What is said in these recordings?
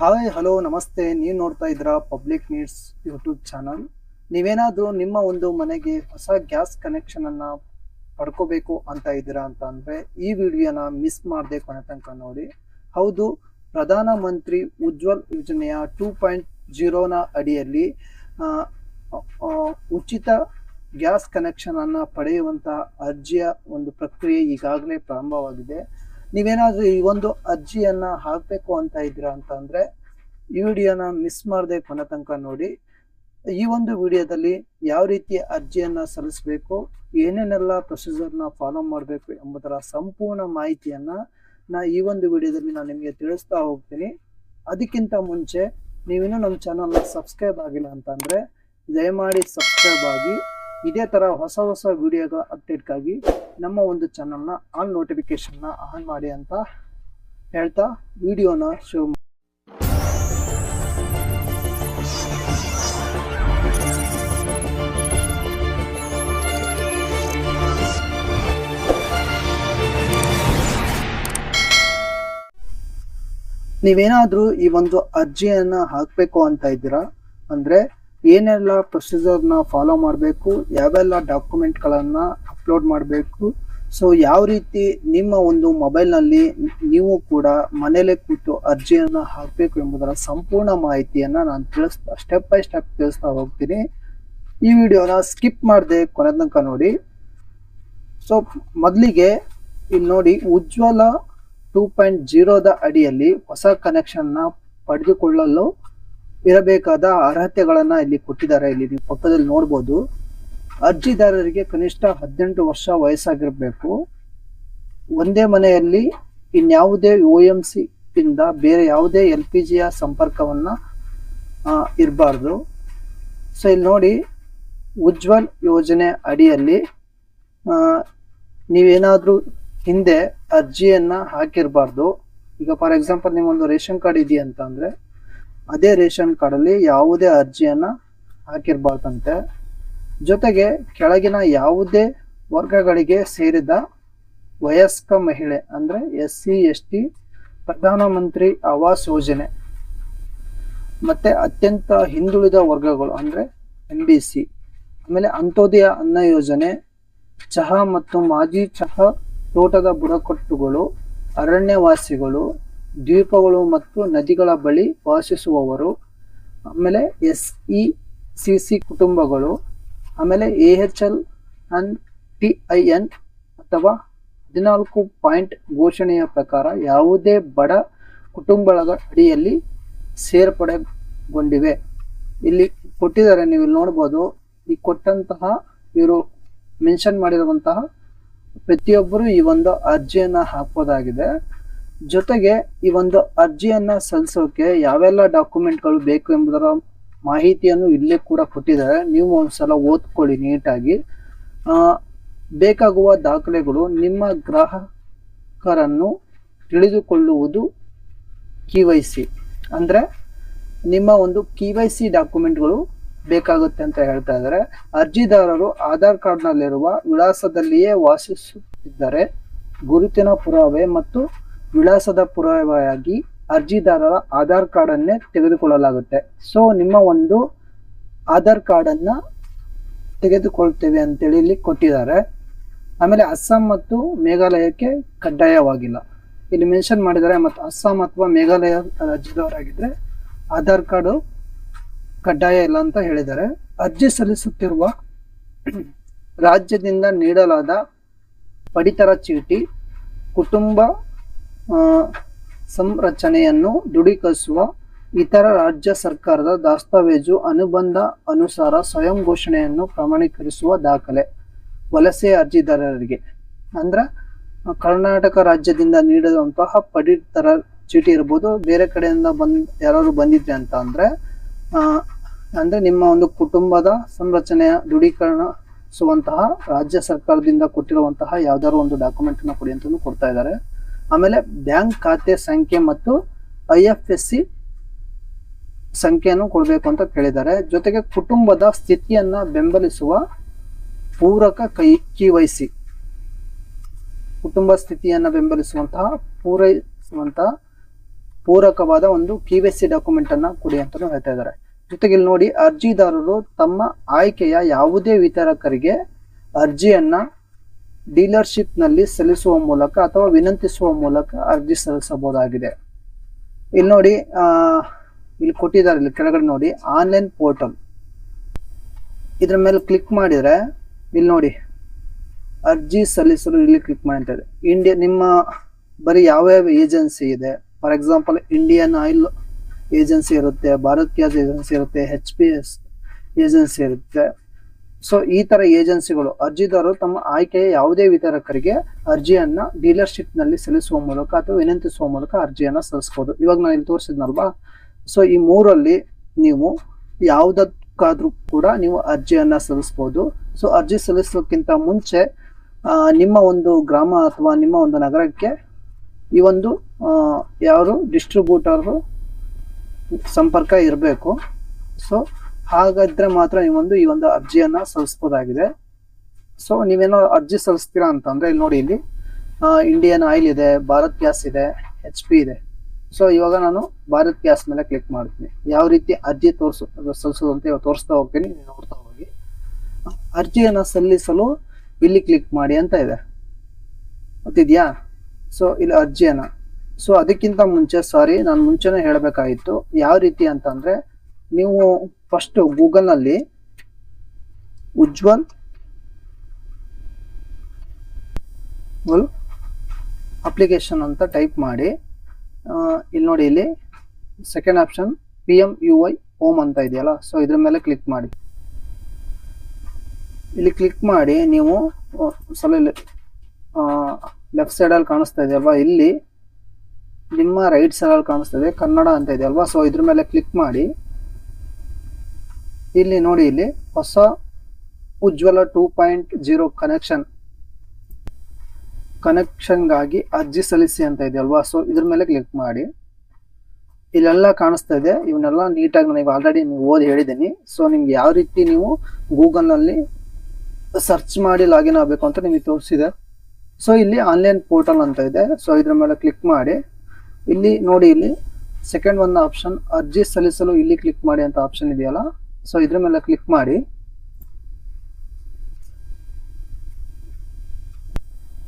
Hi hello ನಮಸ್ತೆ. ನೀವು ನೋಡ್ತಾ ಇದ್ದೀರಾ ಪಬ್ಲಿಕ್ ನೀಡ್ಸ್ ಯೂಟ್ಯೂಬ್ ಚಾನಲ್ ನೀವೇನಾದರೂ ನಿಮ್ಮ ಒಂದು ಮನೆಗೆ ಹೊಸ ಗ್ಯಾಸ್ ಕನೆಕ್ಷನ್ ಅನ್ನ ಪಡ್ಕೋಬೇಕು ಅಂತ ಇದ್ದೀರಾ ಅಂತ ಅಂದರೆ ಈ ವಿಡಿಯೋನ ಮಿಸ್ ಮಾಡದೆ ಕೊನೆ ತನಕ ನೋಡಿ. ಹೌದು, ಪ್ರಧಾನ ಮಂತ್ರಿ ಉಜ್ವಲ್ ಯೋಜನೆಯ ಟೂ ಪಾಯಿಂಟ್ ಜೀರೋನ ಅಡಿಯಲ್ಲಿ ಉಚಿತ ಗ್ಯಾಸ್ ಕನೆಕ್ಷನ್ ಅನ್ನ ಪಡೆಯುವಂತಹ ಅರ್ಜಿಯ ಒಂದು ಪ್ರಕ್ರಿಯೆ ಈಗಾಗಲೇ ಪ್ರಾರಂಭವಾಗಿದೆ. ನೀವೇನಾದ್ರೂ ಈ ಒಂದು ಅರ್ಜಿಯನ್ನ ಹಾಕ್ಬೇಕು ಅಂತ ಇದ್ದೀರಾ ಅಂತಂದ್ರೆ ಈ ವಿಡಿಯೋನ ಮಿಸ್ ಮಾಡದೆ ಕೊನೆ ತನಕ ನೋಡಿ. ಈ ಒಂದು ವಿಡಿಯೋದಲ್ಲಿ ಯಾವ ರೀತಿ ಅರ್ಜಿಯನ್ನ ಸಲ್ಲಿಸಬೇಕು, ಏನೇನೆಲ್ಲ ಪ್ರೊಸೀಜರ್ನ ಫಾಲೋ ಮಾಡಬೇಕು ಎಂಬುದರ ಸಂಪೂರ್ಣ ಮಾಹಿತಿಯನ್ನ ನಾ ಈ ಒಂದು ವಿಡಿಯೋದಲ್ಲಿ ನಾನು ನಿಮಗೆ ತಿಳಿಸ್ತಾ ಹೋಗ್ತೀನಿ. ಅದಕ್ಕಿಂತ ಮುಂಚೆ ನೀವಿನ್ನೂ ನಮ್ಮ ಚಾನಲ್ನ ಸಬ್ಸ್ಕ್ರೈಬ್ ಆಗಿಲ್ಲ ಅಂತಂದ್ರೆ ದಯಮಾಡಿ ಸಬ್ಸ್ಕ್ರೈಬ್ ಆಗಿ ಇದೇ ಥರ ಹೊಸ ಹೊಸ ವಿಡಿಯೋಗಳ ಅಪ್ಡೇಟ್ಗಾಗಿ ನಮ್ಮ ಒಂದು ಚಾನಲ್ನ ಆನ್ ನೋಟಿಫಿಕೇಶನ್ನ ಆನ್ ಮಾಡಿ ಅಂತ ಹೇಳ್ತಾ ವಿಡಿಯೋನ ಶುರು ನೀವೇನಾದ್ರೂ ಈ ಒಂದು ಅರ್ಜಿಯನ್ನ ಹಾಕಬೇಕು ಅಂತ ಇದ್ದೀರಾ? ಅಂದ್ರೆ ಏನೆಲ್ಲ ಪ್ರೊಸೀಜರ್ನ ಫಾಲೋ ಮಾಡಬೇಕು, ಯಾವೆಲ್ಲ ಡಾಕ್ಯುಮೆಂಟ್ಗಳನ್ನು ಅಪ್ಲೋಡ್ ಮಾಡಬೇಕು ಸೊ ಯಾವ ರೀತಿ ನಿಮ್ಮ ಒಂದು ಮೊಬೈಲ್ನಲ್ಲಿ ನೀವು ಕೂಡ ಮನೆಯಲ್ಲೇ ಕೂತು ಅರ್ಜಿಯನ್ನು ಹಾಕಬೇಕು ಎಂಬುದರ ಸಂಪೂರ್ಣ ಮಾಹಿತಿಯನ್ನು ನಾನು ತಿಳಿಸ್ತಾ ಸ್ಟೆಪ್ ಬೈ ಸ್ಟೆಪ್ ತಿಳಿಸ್ತಾ ಹೋಗ್ತೀನಿ. ಈ ವಿಡಿಯೋನ ಸ್ಕಿಪ್ ಮಾಡದೆ ಕೊನೆ ತನಕ ನೋಡಿ. ಸೊ ಮೊದಲಿಗೆ ಇಲ್ಲಿ ನೋಡಿ, ಉಜ್ವಲ ಟೂ ಪಾಯಿಂಟ್ ಜೀರೋದ ಅಡಿಯಲ್ಲಿ ಹೊಸ ಕನೆಕ್ಷನ್ನ ಪಡೆದುಕೊಳ್ಳಲು ಇರಬೇಕಾದ ಅರ್ಹತೆಗಳನ್ನ ಇಲ್ಲಿ ಕೊಟ್ಟಿದ್ದಾರೆ. ಇಲ್ಲಿ ನೀವು ಪಕ್ಕದಲ್ಲಿ ನೋಡ್ಬೋದು. ಅರ್ಜಿದಾರರಿಗೆ ಕನಿಷ್ಠ ಹದಿನೆಂಟು ವರ್ಷ ವಯಸ್ಸಾಗಿರಬೇಕು. ಒಂದೇ ಮನೆಯಲ್ಲಿ ಇನ್ಯಾವುದೇ ಒ ಎಂ ಸಿ ಇಂದ ಬೇರೆ ಯಾವುದೇ ಎಲ್ ಪಿ ಜಿಯ ಸಂಪರ್ಕವನ್ನ ಇರಬಾರ್ದು. ಸೊ ಇಲ್ಲಿ ನೋಡಿ ಉಜ್ವಲ್ ಯೋಜನೆ ಅಡಿಯಲ್ಲಿ ನೀವೇನಾದರೂ ಹಿಂದೆ ಅರ್ಜಿಯನ್ನು ಹಾಕಿರಬಾರ್ದು. ಈಗ, ಫಾರ್ ಎಕ್ಸಾಂಪಲ್ ನಿಮ್ಮೊಂದು ರೇಷನ್ ಕಾರ್ಡ್ ಇದೆಯಾ ಅದೇ ರೇಷನ್ ಕಾರ್ಡ್ ಅಲ್ಲಿ ಯಾವುದೇ ಅರ್ಜಿಯನ್ನು ಹಾಕಿರ್ಬಾರ್ದಂತೆ. ಜೊತೆಗೆ ಕೆಳಗಿನ ಯಾವುದೇ ವರ್ಗಗಳಿಗೆ ಸೇರಿದ ವಯಸ್ಕ ಮಹಿಳೆ ಅಂದ್ರೆ ಎಸ್ ಸಿ ಎಸ್ ಟಿ ಪ್ರಧಾನಮಂತ್ರಿ ಆವಾಸ್ ಯೋಜನೆ ಮತ್ತೆ ಅತ್ಯಂತ ಹಿಂದುಳಿದ ವರ್ಗಗಳು ಅಂದ್ರೆ ಎಂ ಬಿ ಸಿ. ಆಮೇಲೆ ಅಂತ್ಯೋದಯ ಅನ್ನ ಯೋಜನೆ, ಚಹಾ ಮತ್ತು ಮಾಜಿ ಚಹಾ ತೋಟದ ಬುಡಕಟ್ಟುಗಳು, ಅರಣ್ಯವಾಸಿಗಳು ದ್ವೀಪಗಳು ಮತ್ತು ನದಿಗಳ ಬಳಿ ವಾಸಿಸುವವರು, ಆಮೇಲೆ ಎಸ್ ಇ ಸಿ ಸಿ ಕುಟುಂಬಗಳು, ಆಮೇಲೆ ಎ ಎಚ್ ಎಲ್ ಅನ್ ಟಿ ಐ ಎನ್ ಅಥವಾ ಹದಿನಾಲ್ಕು ಪಾಯಿಂಟ್ ಘೋಷಣೆಯ ಪ್ರಕಾರ ಯಾವುದೇ ಬಡ ಕುಟುಂಬಗಳ ಅಡಿಯಲ್ಲಿ ಸೇರ್ಪಡೆಗೊಂಡಿವೆ. ಇಲ್ಲಿ ಕೊಟ್ಟಿದ್ದಾರೆ ನೀವು ಇಲ್ಲಿ ನೋಡ್ಬೋದು, ಈ ಕೊಟ್ಟಂತಹ ಇವರು ಮೆನ್ಷನ್ ಮಾಡಿರುವಂತಹ ಪ್ರತಿಯೊಬ್ಬರು ಈ ಒಂದು ಅರ್ಜಿಯನ್ನು ಹಾಕ್ಬೋದಾಗಿದೆ. ಜೊತೆಗೆ ಈ ಒಂದು ಅರ್ಜಿಯನ್ನ ಸಲ್ಲಿಸೋಕೆ ಯಾವೆಲ್ಲ ಡಾಕ್ಯುಮೆಂಟ್ಗಳು ಬೇಕು ಎಂಬುದರ ಮಾಹಿತಿಯನ್ನು ಇಲ್ಲೇ ಕೂಡ ಕೊಟ್ಟಿದ್ದಾರೆ. ನೀವು ಒಂದ್ಸಲ ಓದ್ಕೊಳ್ಳಿ ನೀಟಾಗಿ. ಬೇಕಾಗುವ ದಾಖಲೆಗಳು ನಿಮ್ಮ ಗ್ರಾಹಕರನ್ನು ತಿಳಿದುಕೊಳ್ಳುವುದು ಕೆ ವೈ ಸಿ. ಅಂದರೆ ನಿಮ್ಮ ಒಂದು ಕೆ ವೈ ಸಿ ಡಾಕ್ಯುಮೆಂಟ್ಗಳು ಬೇಕಾಗುತ್ತೆ ಅಂತ ಹೇಳ್ತಾ ಇದ್ದಾರೆ. ಅರ್ಜಿದಾರರು ಆಧಾರ್ ಕಾರ್ಡ್ನಲ್ಲಿರುವ ವಿಳಾಸದಲ್ಲಿಯೇ ವಾಸಿಸುತ್ತಿದ್ದಾರೆ. ಗುರುತಿನ ಪುರಾವೆ ಮತ್ತು ವಿಳಾಸದ ಪುರಾವೆಯಾಗಿ ಅರ್ಜಿದಾರರ ಆಧಾರ್ ಕಾರ್ಡನ್ನೇ ತೆಗೆದುಕೊಳ್ಳಲಾಗುತ್ತೆ. ಸೊ ನಿಮ್ಮ ಒಂದು ಆಧಾರ್ ಕಾರ್ಡನ್ನು ತೆಗೆದುಕೊಳ್ತೇವೆ ಅಂತೇಳಿ ಇಲ್ಲಿ ಕೊಟ್ಟಿದ್ದಾರೆ. ಆಮೇಲೆ ಅಸ್ಸಾಂ ಮತ್ತು ಮೇಘಾಲಯಕ್ಕೆ ಕಡ್ಡಾಯವಾಗಿಲ್ಲ. ಇಲ್ಲಿ ಮೆನ್ಷನ್ ಮಾಡಿದ್ದಾರೆ ಮತ್ತು ಅಸ್ಸಾಂ ಅಥವಾ ಮೇಘಾಲಯ ರಾಜ್ಯದವರಾಗಿದ್ದರೆ ಆಧಾರ್ ಕಾರ್ಡು ಕಡ್ಡಾಯ ಇಲ್ಲ ಅಂತ ಹೇಳಿದ್ದಾರೆ. ಅರ್ಜಿ ಸಲ್ಲಿಸುತ್ತಿರುವ ರಾಜ್ಯದಿಂದ ನೀಡಲಾದ ಪಡಿತರ ಚೀಟಿ, ಕುಟುಂಬ ಸಂರಚನೆಯನ್ನು ದೃಢೀಕರಿಸುವ ಇತರ ರಾಜ್ಯ ಸರ್ಕಾರದ ದಾಸ್ತಾವೇಜು ಅನುಬಂಧ ಅನುಸಾರ ಸ್ವಯಂ ಘೋಷಣೆಯನ್ನು ಪ್ರಮಾಣೀಕರಿಸುವ ದಾಖಲೆ. ವಲಸೆ ಅರ್ಜಿದಾರರಿಗೆ. ಅಂದ್ರೆ, ಕರ್ನಾಟಕ ರಾಜ್ಯದಿಂದ ನೀಡಿದಂತಹ ಪಡಿತರ ಚೀಟಿ ಇರ್ಬೋದು, ಬೇರೆ ಕಡೆಯಿಂದ ಬಂದ್ ಯಾರು ಬಂದಿದ್ರೆ ಅಂತ ಅಂದ್ರೆ ಅಂದ್ರೆ ನಿಮ್ಮ ಒಂದು ಕುಟುಂಬದ ಸಂರಚನೆಯ ದೃಢೀಕರಣಿಸುವಂತಹ ರಾಜ್ಯ ಸರ್ಕಾರದಿಂದ ಕೊಟ್ಟಿರುವಂತಹ ಯಾವ್ದಾದ್ರು ಒಂದು ಡಾಕ್ಯುಮೆಂಟ್ ಅನ್ನ ಕೊಡಿ ಅಂತಾನು ಕೊಡ್ತಾ ಇದ್ದಾರೆ. ಆಮೇಲೆ ಬ್ಯಾಂಕ್ ಖಾತೆ ಸಂಖ್ಯೆ ಮತ್ತು ಐ ಎಫ್ ಎಸ್ ಸಿ ಸಂಖ್ಯೆಯನ್ನು ಕೊಡಬೇಕು ಅಂತ ಕೇಳಿದ್ದಾರೆ. ಜೊತೆಗೆ ಕುಟುಂಬದ ಸ್ಥಿತಿಯನ್ನ ಬೆಂಬಲಿಸುವ ಪೂರಕ ಕೈ ಕಿವೈಸಿ ಕುಟುಂಬ ಸ್ಥಿತಿಯನ್ನು ಬೆಂಬಲಿಸುವಂತಹ ಪೂರೈಸುವಂತಹ ಪೂರಕವಾದ ಒಂದು ಕೆ ವೈ ಸಿ ಡಾಕ್ಯುಮೆಂಟ್ ಅನ್ನ ಕೊಡಿ ಅಂತ ಹೇಳ್ತಾ ಇದ್ದಾರೆ. ಜೊತೆಗೆ ಇಲ್ಲಿ ನೋಡಿ ಅರ್ಜಿದಾರರು ತಮ್ಮ ಆಯ್ಕೆಯ ಯಾವುದೇ ವಿತರಕರಿಗೆ ಅರ್ಜಿಯನ್ನ ಡೀಲರ್ಶಿಪ್ನಲ್ಲಿ ಸಲ್ಲಿಸುವ ಮೂಲಕ ಅಥವಾ ವಿನಂತಿಸುವ ಮೂಲಕ ಅರ್ಜಿ ಸಲ್ಲಿಸಬಹುದಾಗಿದೆ. ಇಲ್ಲಿ ನೋಡಿ ಇಲ್ಲಿ ಕೊಟ್ಟಿದ್ದಾರೆ, ಇಲ್ಲಿ ಕೆಳಗಡೆ ನೋಡಿ, ಆನ್ಲೈನ್ ಪೋರ್ಟಲ್. ಇದ್ರ ಮೇಲೆ ಕ್ಲಿಕ್ ಮಾಡಿದರೆ ಇಲ್ಲಿ ನೋಡಿ, ಅರ್ಜಿ ಸಲ್ಲಿಸಲು ಇಲ್ಲಿ ಕ್ಲಿಕ್ ಮಾಡಿ ಅಂತ ಇದೆ ಇಂಡಿಯಾ, ನಿಮ್ಮ ಬರೀ ಯಾವ ಏಜೆನ್ಸಿ ಇದೆ? For example, Indian Oil agency ಇರುತ್ತೆ, ಭಾರತ್ ಗ್ಯಾಸ್ ಏಜೆನ್ಸಿ ಇರುತ್ತೆ ಎಚ್ ಪಿ ಎಸ್ ಏಜೆನ್ಸಿ ಇರುತ್ತೆ. ಸೊ ಈ ತರ ಏಜೆನ್ಸಿಗಳು, ಅರ್ಜಿದಾರರು ತಮ್ಮ ಆಯ್ಕೆಯ ಯಾವುದೇ ವಿತರಕರಿಗೆ ಅರ್ಜಿಯನ್ನ ಡೀಲರ್ಶಿಪ್ನಲ್ಲಿ ಸಲ್ಲಿಸುವ ಮೂಲಕ ಅಥವಾ ವಿನಂತಿಸುವ ಮೂಲಕ ಅರ್ಜಿಯನ್ನ ಸಲ್ಲಿಸಬಹುದು ಇವಾಗ ನಾನು ಇಲ್ಲಿ ತೋರಿಸಿದ್ನಲ್ವಾ? ಸೊ ಈ ಮೂರಲ್ಲಿ ನೀವು ಯಾವುದಕ್ಕಾದ್ರೂ ಕೂಡ ನೀವು ಅರ್ಜಿಯನ್ನ ಸಲ್ಲಿಸಬಹುದು ಸೊ ಅರ್ಜಿ ಸಲ್ಲಿಸೋಕ್ಕಿಂತ ಮುಂಚೆ ನಿಮ್ಮ ಒಂದು ಗ್ರಾಮ ಅಥವಾ ನಿಮ್ಮ ಒಂದು ನಗರಕ್ಕೆ ಈ ಒಂದು ಯಾರು ಡಿಸ್ಟ್ರಿಬ್ಯೂಟರ್ ಸಂಪರ್ಕ ಇರಬೇಕು. ಸೊ ಹಾಗಾದ್ರೆ ಮಾತ್ರ ನೀವೊಂದು ಈ ಒಂದು ಅರ್ಜಿಯನ್ನ ಸಲ್ಲಿಸ್ಬೋದಾಗಿದೆ. ಸೊ ನೀವೇನೋ ಅರ್ಜಿ ಸಲ್ಲಿಸ್ತೀರಾ ಅಂತಂದ್ರೆ ಇಲ್ಲಿ ನೋಡಿ ಇಲ್ಲಿ ಇಂಡಿಯನ್ ಆಯಿಲ್ ಇದೆ ಭಾರತ್ ಗ್ಯಾಸ್ ಇದೆ ಎಚ್ ಪಿ ಇದೆ. ಸೊ ಇವಾಗ ನಾನು ಭಾರತ್ ಗ್ಯಾಸ್ ಮೇಲೆ ಕ್ಲಿಕ್ ಮಾಡ್ತೀನಿ. ಯಾವ ರೀತಿ ಅರ್ಜಿ ತೋರಿಸು ಸಲ್ಲಿಸೋದು ಅಂತ ಇವಾಗ ತೋರಿಸ್ತಾ ಹೋಗ್ತೀನಿ ನೋಡ್ತಾ ಹೋಗಿ. ಅರ್ಜಿಯನ್ನು ಸಲ್ಲಿಸಲು ಇಲ್ಲಿ ಕ್ಲಿಕ್ ಮಾಡಿ ಅಂತ ಇದೆ. ಗೊತ್ತಿದ್ಯಾ? ಸೊ ಇಲ್ಲಿ ಅರ್ಜಿಯನ್ನು. ಸೊ ಅದಕ್ಕಿಂತ ಮುಂಚೆ ಸಾರಿ ನಾನು ಮುಂಚೆನೇ ಹೇಳಬೇಕಾಗಿತ್ತು, ಯಾವ ರೀತಿ ಅಂತಂದರೆ, ನೀವು ಫಸ್ಟ್ ಗೂಗಲ್ನಲ್ಲಿ ಉಜ್ವಲ್ ಅಪ್ಲಿಕೇಶನ್ ಅಂತ ಟೈಪ್ ಮಾಡಿ ಇಲ್ಲಿ ನೋಡಿ ಇಲ್ಲಿ second option P M U I home ಅಂತ ಇದೆಯಲ್ಲ ಸೊ ಇದ್ರ ಮೇಲೆ ಕ್ಲಿಕ್ ಮಾಡಿ. ಇಲ್ಲಿ ಕ್ಲಿಕ್ ಮಾಡಿ, ನೀವು ಸ್ವಲ್ಪ ಇಲ್ಲಿ ಲೆಫ್ಟ್ ಸೈಡಲ್ಲಿ ಕಾಣಿಸ್ತಾ ಇದೆಯಲ್ವಾ ಇಲ್ಲಿ ನಿಮ್ಮ ರೈಟ್ ಸೈಡಲ್ಲಿ ಕಾಣಿಸ್ತಾ ಇದೆ, ಕನ್ನಡ ಅಂತ ಇದೆಯಲ್ವಾ ಸೊ ಇದ್ರ ಮೇಲೆ ಕ್ಲಿಕ್ ಮಾಡಿ. ಇಲ್ಲಿ ನೋಡಿ ಇಲ್ಲಿ ಹೊಸ Ujjwala two point zero connection ಕನೆಕ್ಷನ್ಗಾಗಿ ಅರ್ಜಿ ಸಲ್ಲಿಸಿ ಅಂತ ಇದೆಯಲ್ವಾ ಸೊ ಇದ್ರ ಮೇಲೆ ಕ್ಲಿಕ್ ಮಾಡಿ. ಇಲ್ಲೆಲ್ಲ ಕಾಣಿಸ್ತಾ ಇದೆ. ಇವನ್ನೆಲ್ಲ ನೀಟಾಗಿ ನನಗೆ ಆಲ್ರೆಡಿ ನೀವು ಓದಿ ಹೇಳಿದ್ದೀನಿ. ಸೊ ನಿಮ್ಗೆ ಯಾವ ರೀತಿ ನೀವು ಗೂಗಲ್ನಲ್ಲಿ ಸರ್ಚ್ ಮಾಡಿ ಲಾಗಿನ್ ಆಗಬೇಕು ಅಂತ ನಿಮಗೆ ತೋರಿಸಿದೆ. ಸೊ ಇಲ್ಲಿ ಆನ್ಲೈನ್ ಪೋರ್ಟಲ್ ಅಂತ ಇದೆ. ಸೊ ಇದ್ರ ಮೇಲೆ ಕ್ಲಿಕ್ ಮಾಡಿ. ಇಲ್ಲಿ ನೋಡಿ ಇಲ್ಲಿ ಸೆಕೆಂಡ್ ಒಂದು ಆಪ್ಷನ್ ಅರ್ಜಿ ಸಲ್ಲಿಸಲು ಇಲ್ಲಿ ಕ್ಲಿಕ್ ಮಾಡಿ ಅಂತ ಆಪ್ಷನ್ ಇದೆಯಲ್ಲ? ಸೊ ಇದ್ರ ಮೇಲೆ ಕ್ಲಿಕ್ ಮಾಡಿ.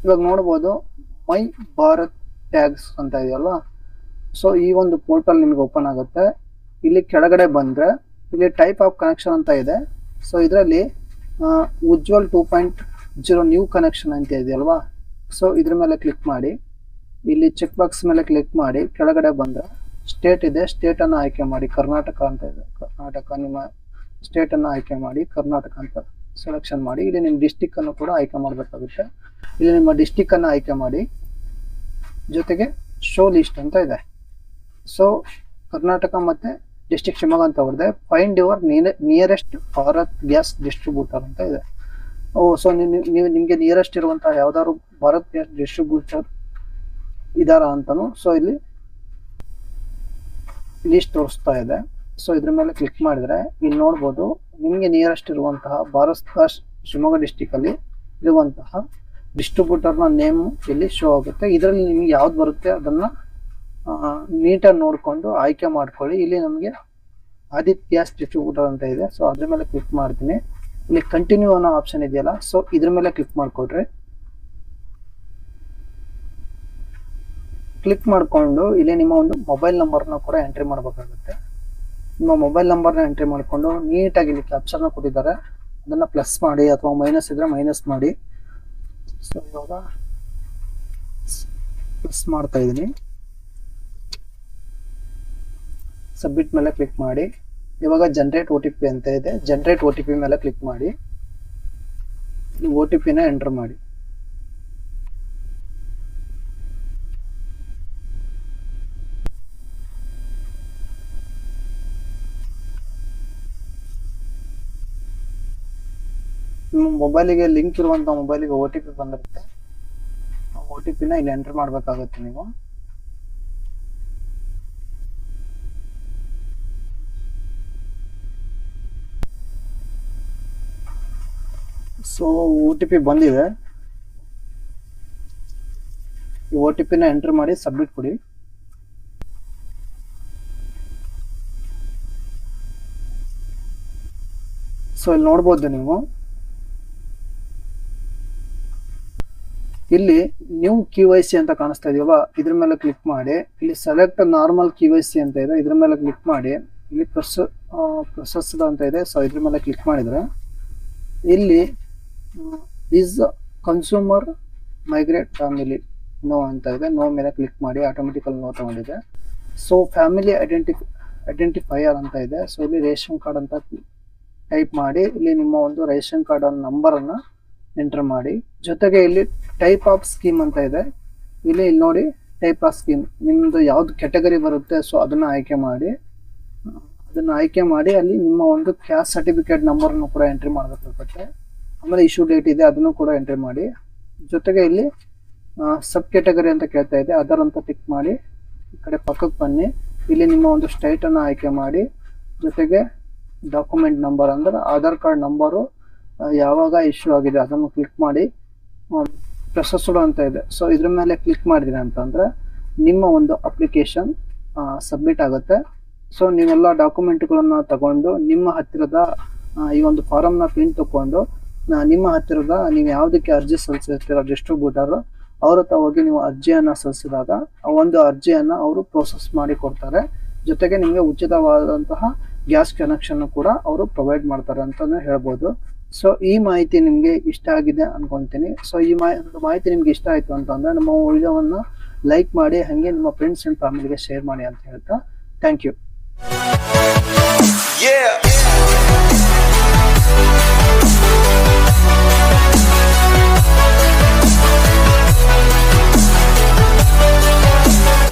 ಇವಾಗ ನೋಡ್ಬೋದು, ಮೈ ಭಾರತ್ ಟ್ಯಾಗ್ಸ್ ಅಂತ ಇದೆಯಲ್ಲ ಸೊ ಈ ಒಂದು ಪೋರ್ಟಲ್ ನಿಮ್ಗೆ ಓಪನ್ ಆಗುತ್ತೆ. ಇಲ್ಲಿ ಕೆಳಗಡೆ ಬಂದ್ರೆ, ಇಲ್ಲಿ ಟೈಪ್ ಆಫ್ ಕನೆಕ್ಷನ್ ಅಂತ ಇದೆ. ಸೊ ಇದರಲ್ಲಿ Ujjwal two point zero new connection ಅಂತ ಇದೆಯಲ್ವಾ? ಸೊ ಇದ್ರ ಮೇಲೆ ಕ್ಲಿಕ್ ಮಾಡಿ. ಇಲ್ಲಿ ಚೆಕ್ ಬಾಕ್ಸ್ ಮೇಲೆ ಕ್ಲಿಕ್ ಮಾಡಿ. ಕೆಳಗಡೆ ಬಂದ್ರೆ ಸ್ಟೇಟ್ ಇದೆ. ಸ್ಟೇಟ್ ಅನ್ನ ಆಯ್ಕೆ ಮಾಡಿ. ಕರ್ನಾಟಕ ಅಂತ ಇದೆ. ಕರ್ನಾಟಕ ನಿಮ್ಮ ಸ್ಟೇಟ್ ಅನ್ನ ಆಯ್ಕೆ ಮಾಡಿ ಕರ್ನಾಟಕ ಅಂತ ಸೆಲೆಕ್ಷನ್ ಮಾಡಿ, ಇಲ್ಲಿ ನಿಮ್ಮ ಡಿಸ್ಟಿಕ್ ಅನ್ನು ಕೂಡ ಆಯ್ಕೆ ಮಾಡಬೇಕಾಗುತ್ತೆ. ಇಲ್ಲಿ ನಿಮ್ಮ ಡಿಸ್ಟಿಕ್ ಅನ್ನ ಆಯ್ಕೆ ಮಾಡಿ, ಜೊತೆಗೆ ಶೋ ಲಿಸ್ಟ್ ಅಂತ ಇದೆ. ಸೊ ಕರ್ನಾಟಕ ಮತ್ತೆ ಡಿಸ್ಟಿಕ್ ಶಿವಮೊಗ್ಗ ಅಂತ ಹೊಡೆದೆ find your nearest Bharat gas distributor ಅಂತ ಇದೆ. ಓ ಸೊ ನೀವು ನಿಮಗೆ ನಿಯರೆಸ್ಟ್ ಇರುವಂತಹ ಯಾವ್ದಾದ್ರು ಭಾರತ್ ಗ್ಯಾಸ್ ಡಿಸ್ಟ್ರಿಬ್ಯೂಟರ್ ಇದಾರ ಅಂತಾನು ಸೊ ಇಲ್ಲಿ ಲಿಸ್ಟ್ ತೋರಿಸ್ತಾ ಇದೆ. ಸೊ ಇದ್ರ ಮೇಲೆ ಕ್ಲಿಕ್ ಮಾಡಿದ್ರೆ ಇಲ್ಲಿ ನೋಡ್ಬೋದು ನಿಮಗೆ ನಿಯರೆಸ್ಟ್ ಇರುವಂತಹ ಭಾರತ ಶಿವಮೊಗ್ಗ ಡಿಸ್ಟಿಕ್ ಅಲ್ಲಿ ಇರುವಂತಹ ಡಿಸ್ಟ್ರಿಬ್ಯೂಟರ್ನ ನೇಮ್ ಇಲ್ಲಿ ಶೋ ಆಗುತ್ತೆ. ಇದರಲ್ಲಿ ನಿಮಗೆ ಯಾವ್ದು ಬರುತ್ತೆ ಅದನ್ನ ನೀಟಾಗಿ ನೋಡಿಕೊಂಡು ಆಯ್ಕೆ ಮಾಡ್ಕೊಳ್ಳಿ. ಇಲ್ಲಿ ನಮಗೆ ಆದಿತ್ಯ ಗ್ಯಾಸ್ ಡಿಸ್ಟ್ರಿಬ್ಯೂಟರ್ ಅಂತ ಇದೆ. ಸೊ ಅದ್ರ ಮೇಲೆ ಕ್ಲಿಕ್ ಮಾಡ್ತೀನಿ. ಇಲ್ಲಿ ಕಂಟಿನ್ಯೂ ಅನ್ನೋ ಆಪ್ಷನ್ ಇದೆಯಲ್ಲ ಸೊ ಇದ್ರ ಮೇಲೆ ಕ್ಲಿಕ್ ಮಾಡಿಕೊಡ್ರಿ. ಕ್ಲಿಕ್ ಮಾಡಿಕೊಂಡು ಇಲ್ಲಿ ನಿಮ್ಮ ಒಂದು ಮೊಬೈಲ್ ನಂಬರ್ನ ಕೂಡ ಎಂಟ್ರಿ ಮಾಡಬೇಕಾಗುತ್ತೆ. ನಿಮ್ಮ ಮೊಬೈಲ್ ನಂಬರ್ನ ಎಂಟ್ರಿ ಮಾಡಿಕೊಂಡು ನೀಟಾಗಿ ಇಲ್ಲಿ ಕ್ಯಾಪ್ಚರ್ನ ಕೊಟ್ಟಿದ್ದಾರೆ. ಅದನ್ನು ಪ್ಲಸ್ ಮಾಡಿ ಅಥವಾ ಮೈನಸ್ ಇದ್ರೆ ಮೈನಸ್ ಮಾಡಿ. ಸೊ ಇವಾಗ ಪ್ಲಸ್ ಮಾಡ್ತಾ ಇದ್ದೀನಿ. ಸಬ್ಮಿಟ್ ಮೇಲೆ ಕ್ಲಿಕ್ ಮಾಡಿ. ಇವಾಗ ಜನ್ರೇಟ್ ಒ ಟಿ ಪಿ ಅಂತ ಇದೆ. ಜನ್ರೇಟ್ ಒ ಟಿ ಪಿ ಮೇಲೆ ಕ್ಲಿಕ್ ಮಾಡಿ. ಒ ಟಿ ಪಿನ ಎಂಟರ್ ಮಾಡಿ. ಮೊಬೈಲಿಗೆ ಲಿಂಕ್ ಇರುವಂಥ ಮೊಬೈಲಿಗೆ ಒ ಟಿ ಪಿ ಬಂದಿರುತ್ತೆ ಓ ಟಿ ಪಿನ ಇಲ್ಲಿ ಎಂಟರ್ ಮಾಡಬೇಕಾಗುತ್ತೆ ನೀವು. ಸೊ ಒ ಟಿ ಪಿ ಬಂದಿದೆ. ಈ ಒ ಟಿ ಪಿನ ಎಂಟರ್ ಮಾಡಿ ಸಬ್ಮಿಟ್ ಕೊಡಿ. ಸೊ ಇಲ್ಲಿ ನೋಡ್ಬೋದು ನೀವು. ಇಲ್ಲಿ ನ್ಯೂ ಕ್ಯೂ ವೈ ಸಿ ಅಂತ ಕಾಣಿಸ್ತಾ ಇದೆಯಲ್ಲ ಇದ್ರ ಮೇಲೆ ಕ್ಲಿಕ್ ಮಾಡಿ. ಇಲ್ಲಿ select normal K Y C ಅಂತ ಇದೆ. ಇದ್ರ ಮೇಲೆ ಕ್ಲಿಕ್ ಮಾಡಿ. ಇಲ್ಲಿ ಪ್ರೊಸ ಪ್ರೊಸೆಸ್ಡ್ ಅಂತ ಇದೆ. ಸೊ ಇದ್ರ ಮೇಲೆ ಕ್ಲಿಕ್ ಮಾಡಿದರೆ ಇಲ್ಲಿ is consumer migrate family no ಅಂತ ಇದೆ. ನೋ ಮೇಲೆ ಕ್ಲಿಕ್ ಮಾಡಿ. ಆಟೋಮೆಟಿಕಲ್ ನೋ ತಗೊಂಡಿದೆ. ಸೊ ಫ್ಯಾಮಿಲಿ ಐಡೆಂಟಿಫ್ ಐಡೆಂಟಿಫೈಯರ್ ಅಂತ ಇದೆ. ಸೊ ಇಲ್ಲಿ ರೇಷನ್ ಕಾರ್ಡ್ ಅಂತ ಟೈಪ್ ಮಾಡಿ. ಇಲ್ಲಿ ನಿಮ್ಮ ಒಂದು ರೇಷನ್ ಕಾರ್ಡ್ ನಂಬರನ್ನು ಎಂಟರ್ ಮಾಡಿ. ಜೊತೆಗೆ ಇಲ್ಲಿ ಟೈಪ್ ಆಫ್ ಸ್ಕೀಮ್ ಅಂತ ಇದೆ. ಇಲ್ಲಿ ಇಲ್ಲಿ ನೋಡಿ ಟೈಪ್ ಆಫ್ ಸ್ಕೀಮ್ ನಿಮ್ಮದು ಯಾವ್ದು ಕೆಟಗರಿ ಬರುತ್ತೆ ಸೊ ಅದನ್ನ ಆಯ್ಕೆ ಮಾಡಿ. ಅದನ್ನ ಆಯ್ಕೆ ಮಾಡಿ, ಅಲ್ಲಿ ನಿಮ್ಮ ಒಂದು ಕ್ಯಾಸ್ಟ್ ಸರ್ಟಿಫಿಕೇಟ್ ನಂಬರನ್ನು ಕೂಡ ಎಂಟ್ರಿ ಮಾಡಬೇಕಾಗುತ್ತೆ ಆಮೇಲೆ ಇಶ್ಯೂ ಡೇಟ್ ಇದೆ, ಅದನ್ನು ಕೂಡ ಎಂಟ್ರಿ ಮಾಡಿ. ಜೊತೆಗೆ ಇಲ್ಲಿ ಸಬ್ ಕೆಟಗರಿ ಅಂತ ಕೇಳ್ತಾ ಇದೆ ಅದರ್ ಅಂತ ಟಿಕ್ ಮಾಡಿ. ಈ ಕಡೆ ಪಕ್ಕಕ್ಕೆ ಬನ್ನಿ. ಇಲ್ಲಿ ನಿಮ್ಮ ಒಂದು ಸ್ಟೇಟ್ ಅನ್ನ ಆಯ್ಕೆ ಮಾಡಿ. ಜೊತೆಗೆ ಡಾಕ್ಯುಮೆಂಟ್ ನಂಬರ್ ಅಂದ್ರೆ ಆಧಾರ್ ಕಾರ್ಡ್ ನಂಬರು ಯಾವಾಗ ಇಶ್ಯೂ ಆಗಿದೆ ಅದನ್ನು ಕ್ಲಿಕ್ ಮಾಡಿ ಪ್ರೊಸೆಸ್ಡ್ ಅಂತ ಇದೆ. ಸೊ ಇದ್ರ ಮೇಲೆ ಕ್ಲಿಕ್ ಮಾಡಿದ್ರೆ ಅಂತಂದ್ರೆ ನಿಮ್ಮ ಒಂದು ಅಪ್ಲಿಕೇಶನ್ ಸಬ್ಮಿಟ್ ಆಗುತ್ತೆ. ಸೊ ನೀವೆಲ್ಲ ಡಾಕ್ಯುಮೆಂಟ್ಗಳನ್ನ ತಗೊಂಡು ನಿಮ್ಮ ಹತ್ತಿರದ ಈ ಒಂದು ಫಾರಮ್ನ ಪ್ರಿಂಟ್ ತಗೊಂಡು ನಿಮ್ಮ ಹತ್ತಿರದ ನೀವು ಯಾವುದಕ್ಕೆ ಅರ್ಜಿ ಸಲ್ಲಿಸಿರ್ತೀರ ಡಿಸ್ಟ್ರಿಬ್ಯೂಟರ್ ಅವ್ರ ಹತ್ರ ಹೋಗಿ ನೀವು ಅರ್ಜಿಯನ್ನ ಸಲ್ಲಿಸಿದಾಗ ಒಂದು ಅರ್ಜಿಯನ್ನ ಅವರು ಪ್ರೋಸೆಸ್ ಮಾಡಿ ಕೊಡ್ತಾರೆ. ಜೊತೆಗೆ ನಿಮಗೆ ಉಚಿತವಾದಂತಹ ಗ್ಯಾಸ್ ಕನೆಕ್ಷನ್ ಕೂಡ ಅವರು ಪ್ರೊವೈಡ್ ಮಾಡ್ತಾರೆ ಅಂತಾನೆ ಹೇಳ್ಬೋದು. ಸೊ ಈ ಮಾಹಿತಿ ನಿಮಗೆ ಇಷ್ಟ ಆಗಿದೆ ಅನ್ಕೊಂತೀನಿ ಸೊ ಈ ಮಾಹಿತಿ ನಿಮ್ಗೆ ಇಷ್ಟ ಆಯ್ತು ಅಂತಂದ್ರೆ ನಮ್ಮ ವಿಡಿಯೋವನ್ನ ಲೈಕ್ ಮಾಡಿ, ಹಾಗೆ ನಿಮ್ಮ ಫ್ರೆಂಡ್ಸ್ ಅಂಡ್ ಫ್ಯಾಮಿಲಿಗೆ ಶೇರ್ ಮಾಡಿ ಅಂತ ಹೇಳ್ತಾ ಥ್ಯಾಂಕ್ ಯು.